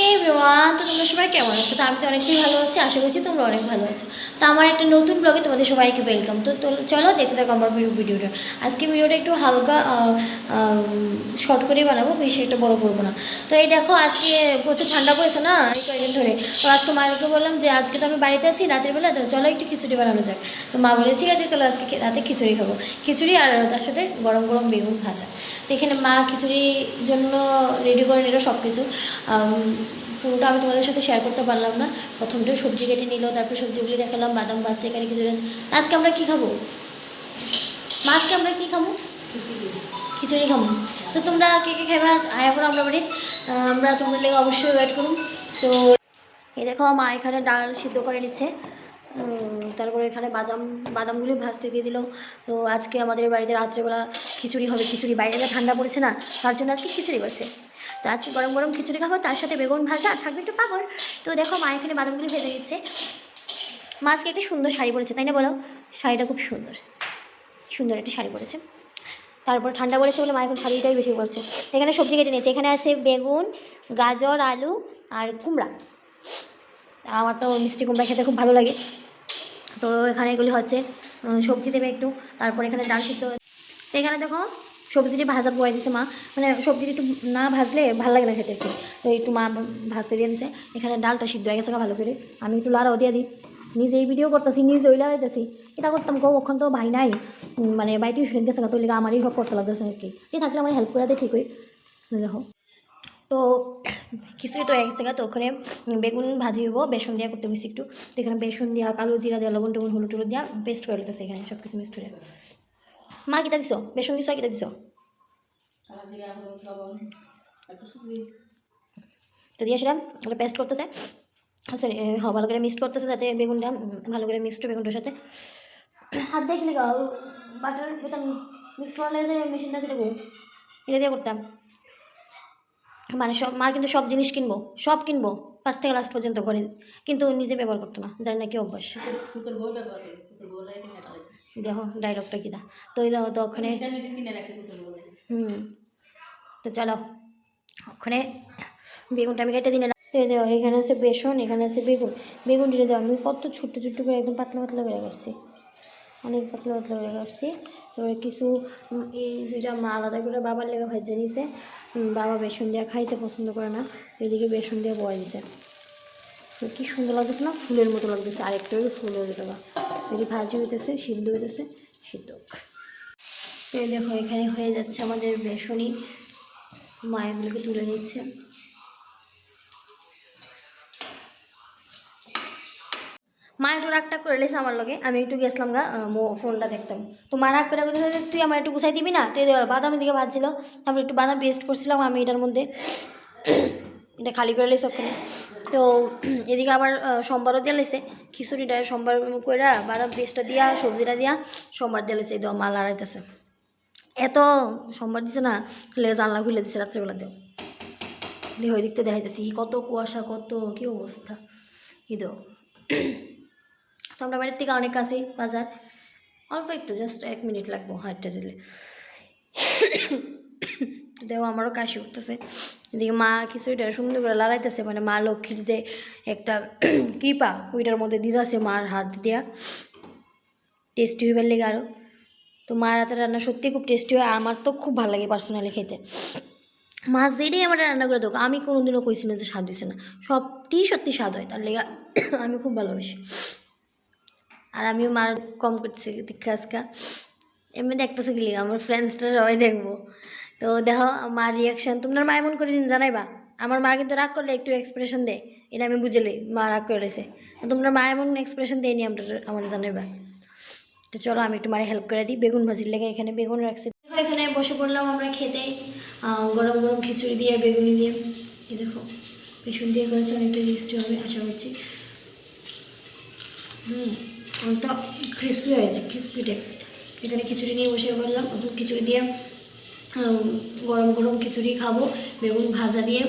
Sí. Everyone, তো তোমরা সবাই কেমন আছো? তো আমি তো অনেকটাই ভালো আছি, আশা করছি তোমরা অনেক ভালো আছো। তো আমার একটা নতুন ব্লগে তোমাদের সবাইকে ওয়েলকাম তো চলো দেখতে থাকো আমার ভিডিও- ভিডিওটা আজকে ভিডিওটা একটু হালকা শর্ট করেই বানাবো, বেশি একটা বড় করব না। তো এই দেখো, আজকে প্রচুর ঠান্ডা পড়েছে না, এই কয়েকদিন ধরে। তো আজকে মাকে বললাম যে, আজকে তো আমি বাড়িতে আছি, রাতের বেলা, তো চলো একটু খিচুড়ি বানানো যাক। তো মা বলে, ঠিক আছে, চলো আজকে রাতে খিচুড়ি খাব। খিচুড়ি আর তার সাথে গরম গরম বেগুন ভাজা। তো এখানে মা খিচুড়ির জন্য রেডি করে নিল সব কিছু পুরোটা আমি তোমাদের সাথে শেয়ার করতে পারলাম না। প্রথমটা সবজি কেটে নিল তারপর সবজিগুলি দেখালাম বাদাম বাচ্চা এখানে খিচুড়ি আজকে আমরা কী খাব? মা, আজকে আমরা কী খাব? খিচুড়ি। খাব। তো তোমরা কে কে খাইবা? আয়া করো আমরা বাড়ি। আমরা তোমরা লেগে অবশ্যই ওয়েট করুন। তো এই দেখো মা এখানে ডাল সিদ্ধ করে নিচ্ছে। তারপরে এখানে বাদাম বাদামগুলি ভাজতে দিয়ে দিল। তো আজকে আমাদের বাড়িতে রাত্রেবেলা খিচুড়ি হবে। খিচুড়ি বাইরে ঠান্ডা পড়েছে না তার জন্য আজকে খিচুড়ি করছে। তো আজকে গরম গরম খিচুড়ি খাব, তার সাথে বেগুন ভাজা, থাকবে একটু পাপড়। তো দেখো মা এখানে বাদামগুলি ভেজে দিচ্ছে মা আজকে একটা সুন্দর শাড়ি পরেছে, তাই না বলো? শাড়িটা খুব সুন্দর। সুন্দর একটা শাড়ি পরেছে। তারপর ঠান্ডা পড়েছে বলে মা এখন শাড়িটাই বেশি পড়ছে এখানে সবজি কেটে নিয়েছে। এখানে আছে বেগুন, গাজর, আলু আর কুমড়া। আমার তো মিষ্টি কুমড়া খেতে খুব ভালো লাগে। তো এখানে এগুলি হচ্ছে সবজি দেবে একটু। তারপর এখানে ডাল সিদ্ধ এখানে দেখো সবজিটি ভাজা বয়ে দিছে মা। মানে সবজিটি একটু না ভাজলে ভালো লাগে না খেতে একটু। তো একটু মা ভাজতে দিয়ে দিছে। এখানে ডালটা সিদ্ধ হয়ে গেছে ভালো করে। আমি একটু লাড়াও দিয়ে দিই। নিজে এই ভিডিও করতেছি, নিজে ওই লাগাইতেছি এটা করতাম কো ওখান তো ভাই নাই। মানে বাই টিউশন গেছে তো আমারই সব করতে লাগতেছে আর কি। এ থাকলে আমার হেল্প করে দেয় ঠিকই। দেখো তো খিচুড়ি তো এক জায়গা তো ওখানে বেগুন ভাজি হব বেসন দিয়া করতে গেছি একটু। এখানে বেসন দিয়া, কালো জিরা দিয়া, লবণ টবণ, হলুদ টলুদ দিয়া পেস্ট করে দিতেছে এখানে সব কিছু মিক্সড করে। মা কিতা দিছ, বেসন দিছ কিতা দিছ। তো সেটা ওটা পেস্ট করতেছে। সরি ভালো করে মিক্সড করতেছে যাতে বেগুনটা ভালো করে মিক্সড বেগুনটার সাথে। হাত দিয়ে কিনে গাও বাটার এটা মিক্স করলে যে মেশিনটা সেটা এটা দিয়ে করতাম। মানে সব মা কিন্তু সব জিনিস কিনবো, সব কিনবো। ফার্স্ট থেকে লাস্ট পর্যন্ত ঘরে কিন্তু নিজে ব্যবহার করতো না জানি না কি অভ্যাস। দেহ কিনে ডায়লগটা কী দা তো এই দেখো তো ওখানে হুম তো চলো ওখানে বেগুনটা আমি কেটে দিনে এই দেখো এখানে আছে বেসন এখানে আছে বেগুন। বেগুন দিয়ে দেওয়া আমি কত ছোট্ট ছোট্ট করে একদম পাতলা পাতলা করে কাটছি অনেক পাতলা পাতলা করে কাটছি তারপরে কিছু এই দুইটা মা আলাদা করে বাবার লেগে ভেজে নিছে। বাবা বেসন দিয়ে খাইতে পছন্দ করে না, এদিকে বেসন দিয়ে বয়ে দিছে। কি সুন্দর লাগতেছে না? ফুলের মতো লাগতেছে। আরেকটা ফুল হয়ে যেতে এটি ভাজি হইতেছে, সিদ্ধ হইতেছে সিদ্ধ এই দেখো, এখানে হয়ে যাচ্ছে আমাদের বেসনই। মা এগুলোকে তুলে নিচ্ছে। মা একটু রাগটা করে লেছে আমার লগে, আমি একটু গেছিলাম গা মো ফোনটা দেখতাম তো মা রাগ করে তুই আমার একটু গুছাই দিবি না? তুই বাদামের দিকে ভাজছিল, তারপর একটু বাদাম পেস্ট করছিলাম আমি এটার মধ্যে। এটা খালি করে লেছে ওখানে। তো এদিকে আবার সোমবারও দিয়ে লেছে, খিচুড়িটা সোমবার করে বাদাম পেস্টটা দিয়া, সবজিটা দিয়া, সোমবার দিয়ে লেছে, এই তো মাল আড়াইতেছে। এত সোমবার দিছে না জানলা খুলে দিছে রাত্রেবেলাতেও দিয়ে ওই দিকটা দেখাইতেছি, কত কুয়াশা, কত কি অবস্থা তো আমরা বাড়ির থেকে অনেক কাছেই, বাজার। অল্প একটু জাস্ট এক মিনিট লাগবো হাঁটতে দিলে দেও আমারও কাশি উঠতেছে। এদিকে মা কিছু খিচুড়িটা সুন্দর করে লড়াইতেছে মানে মা লক্ষ্মীর যে একটা কৃপা, ওইটার মধ্যে দিতেছে মার হাত দিয়া। টেস্টি হইবার লেগে আরও তো মার হাতের রান্না সত্যি খুব টেস্টি হয়, আমার তো খুব ভালো লাগে পার্সোনালি খেতে। মাছ যেটাই আমার রান্না করে দেবো আমি কোনোদিনও কইছি না যে স্বাদ হয়েছে না। সবটি সত্যি স্বাদ হয়, তার লেগা আমি খুব ভালোবাসি। আর আমিও মার কম করছি দীক্ষা আজকা। এমনি দেখতেছে কি আমার ফ্রেন্ডসটা সবাই দেখব। তো দেখো, মার রিয়াকশন তোমরা মা এমন করে জানাইবা? আমার মা কিন্তু রাগ করলে একটু এক্সপ্রেশন দেয় এটা আমি বুঝলি মা রাগ করে রয়েছে। তোমরা মা এমন এক্সপ্রেশন দেয়নি আমরা আমার জানাইবা। তো চলো, আমি একটু মারে হেল্প করে দিই। বেগুন ভাজির লেগে এখানে বেগুন রাখছি। এখানে বসে পড়লাম আমরা খেতে। গরম গরম খিচুড়ি দিয়ে বেগুনি দিয়ে। এই দেখো বেসন দিয়ে করেছে, অনেকটা টেস্টি হবে, আশা করছি। হুম। অনেকটা ক্রিস্পি হয়েছে ক্রিস্পি টেপস এখানে খিচুড়ি নিয়ে বসে করলাম খিচুড়ি দিয়ে গরম গরম খিচুড়ি খাব, বেগুন ভাজা দিয়ে।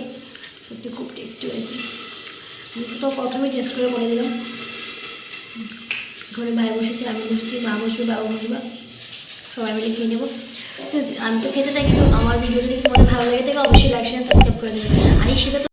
সত্যি খুব টেস্টি হয়েছে। তো প্রথমে টেস্ট করে বলে দিলাম। ঘরে ভাই বসেছে, আমি বসছি, মা বসবে, বাবা বসবে, সবাই মিলে খেয়ে নেব। তো আমি তো খেতে থাকি, তো আমার ভিডিওটা যদি তোমাদের ভালো লেগে থাকে, অবশ্যই লাইক শেয়ার সাবস্ক্রাইব করে দেবেন আর তো